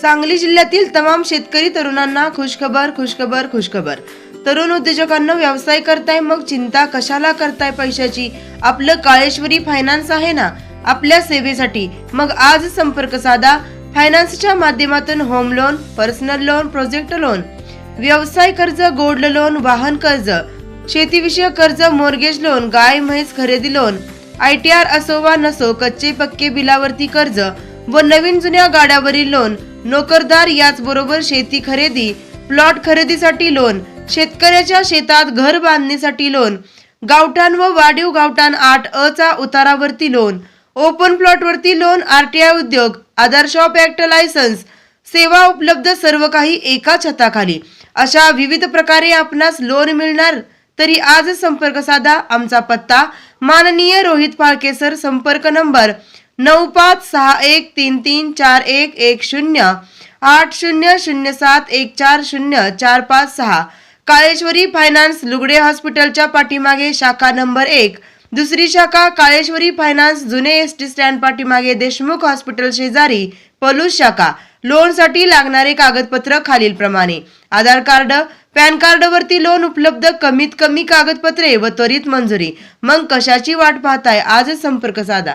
सांगली जिल्ह्यातील तमाम शेतकरी तरुणांना खुशखबर खुशखबर खुशखबर. तरुण उद्योजकांना व्यवसाय करताय मग चिंता कशाला करताय पैशाची? आपलं काळेश्वरी फायनान्स आहे ना? आपल्या सेवेसाठी. मग आज संपर्क साधा. फायनान्सच्या माध्यमातून home loan personal loan project loan व्यवसाय कर्ज गोल्ड लोन वाहन कर्ज. शेतीविषयक कर्ज मोर्गेज लोन गाय म्हैस खरेदी लोन आय टी आर असो वा नसो कच्चे पक्के बिलावरती कर्ज व नवीन जुन्या गाड्यावरील लोन नोकरदार याचबरोबर शेती खरेदी प्लॉट खरेदीसाठी लोन शेतकऱ्याच्या शेतात घर बांधणीसाठी लोन गावठाण व वाढीव गावठाण आठ अ चा उतारावरती loan open प्लॉटवरती loan RTI Udyog Aadhaar shop act licence सेवा उपलब्ध सर्व काही एका छताखाली. अशा विविध प्रकारे आपणास लोन मिळणार? तरी आज संपर्क साधा आमचा पत्ता. माननीय रोहित फाळके सर संपर्क नंबर नऊ पाच सहा एक तीन तीन चार एक एक शून्य आठ शून्य शून्य सात एक चार शून्य चार पाच सहा. काळेश्वरी फायनान्स लुगडे हॉस्पिटलच्या पाठीमागे शाखा नंबर एक. दुसरी शाखा काळेश्वरी फायनान्स जुने एस टी स्टँड पाठीमागे देशमुख हॉस्पिटल शेजारी पलूस शाखा. लोनसाठी लागणारे कागदपत्र खालील प्रमाणे आधार कार्ड पॅन कार्डवरती लोन उपलब्ध कमीत कमी कागदपत्रे व त्वरित मंजुरी. मग कशाची वाट पाहताय? आजच संपर्क साधा.